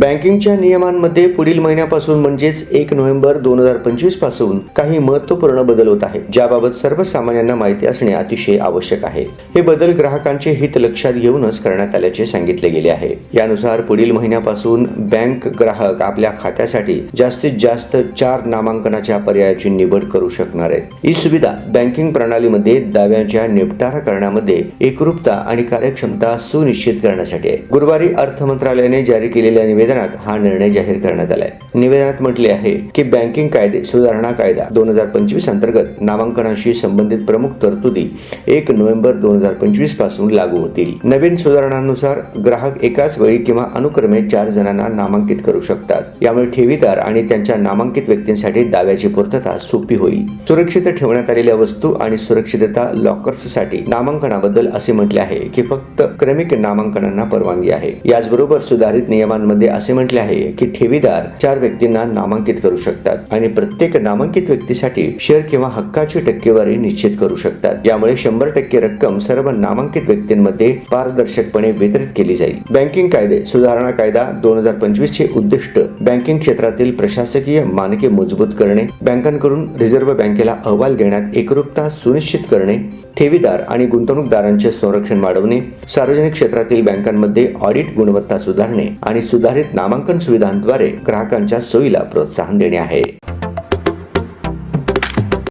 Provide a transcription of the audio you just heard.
बँकिंगच्या नियमांमध्ये पुढील महिन्यापासून म्हणजेच एक नोव्हेंबर दोन हजार पंचवीसपासून काही महत्त्वपूर्ण बदल होत आहेत ज्याबाबत सर्वसामान्यांना माहिती असणे अतिशय आवश्यक आहे. हे बदल ग्राहकांचे हित लक्षात घेऊनच करण्यात आल्याचे सांगितले गेले आहे. यानुसार पुढील महिन्यापासून बँक ग्राहक आपल्या खात्यासाठी जास्तीत जास्त चार नामांकनाच्या पर्यायाची निवड करू शकणार आहेत. ही सुविधा बँकिंग प्रणालीमध्ये दाव्यांच्या निपटारा करण्यामध्ये एकरूपता आणि कार्यक्षमता सुनिश्चित करण्यासाठी आहे. गुरुवारी अर्थ मंत्रालयाने जारी केलेल्या निवेदनात हा निर्णय जाहीर करण्यात आलाय. निवेदनात म्हटले आहे की बँकिंग कायदे सुधारणा कायदा दोन हजार पंचवीस अंतर्गत नामांकनाशी संबंधित प्रमुख तरतुदी एक नोव्हेंबर दोन हजार पंचवीसपासून लागू होतील. नवीन सुधारणांनुसार ग्राहक एकाच वेळी किंवा अनुक्रमे चार जणांना नामांकित करू शकतात. यामुळे ठेवीदार आणि त्यांच्या नामांकित व्यक्तींसाठी दाव्याची पूर्तता सोपी होईल. सुरक्षित ठेवण्यात आलेल्या वस्तू आणि सुरक्षितता लॉकर्ससाठी नामांकनाबद्दल असे म्हटले आहे की फक्त क्रमिक नामांकनांना परवानगी आहे. याचबरोबर सुधारित नियमांमध्ये असे म्हटले आहे की ठेवीदार चार व्यक्तींना नामांकित करू शकतात आणि प्रत्येक नामांकित व्यक्तीसाठी शेअर किंवा हक्काची टक्केवारी निश्चित करू शकतात. यामुळे शंभर टक्के रक्कम सर्व नामांकित व्यक्तींमध्ये पारदर्शकपणे वितरित केली जाईल. बँकिंग कायदे सुधारणा कायदा दोन हजार पंचवीस चे उद्दिष्ट बँकिंग क्षेत्रातील प्रशासकीय मानके मजबूत करणे बँकांकडून रिझर्व्ह बँकेला अहवाल देण्यात एकरूपता सुनिश्चित करणे ठेवीदार आणि गुंतवणूकदारांचे संरक्षण वाढवणे सार्वजनिक क्षेत्रातील बँकांमध्ये ऑडिट गुणवत्ता सुधारणे आणि सुधारित नामांकन सुविधांद्वारे ग्राहकांच्या सोयीला प्रोत्साहन देणे आहे.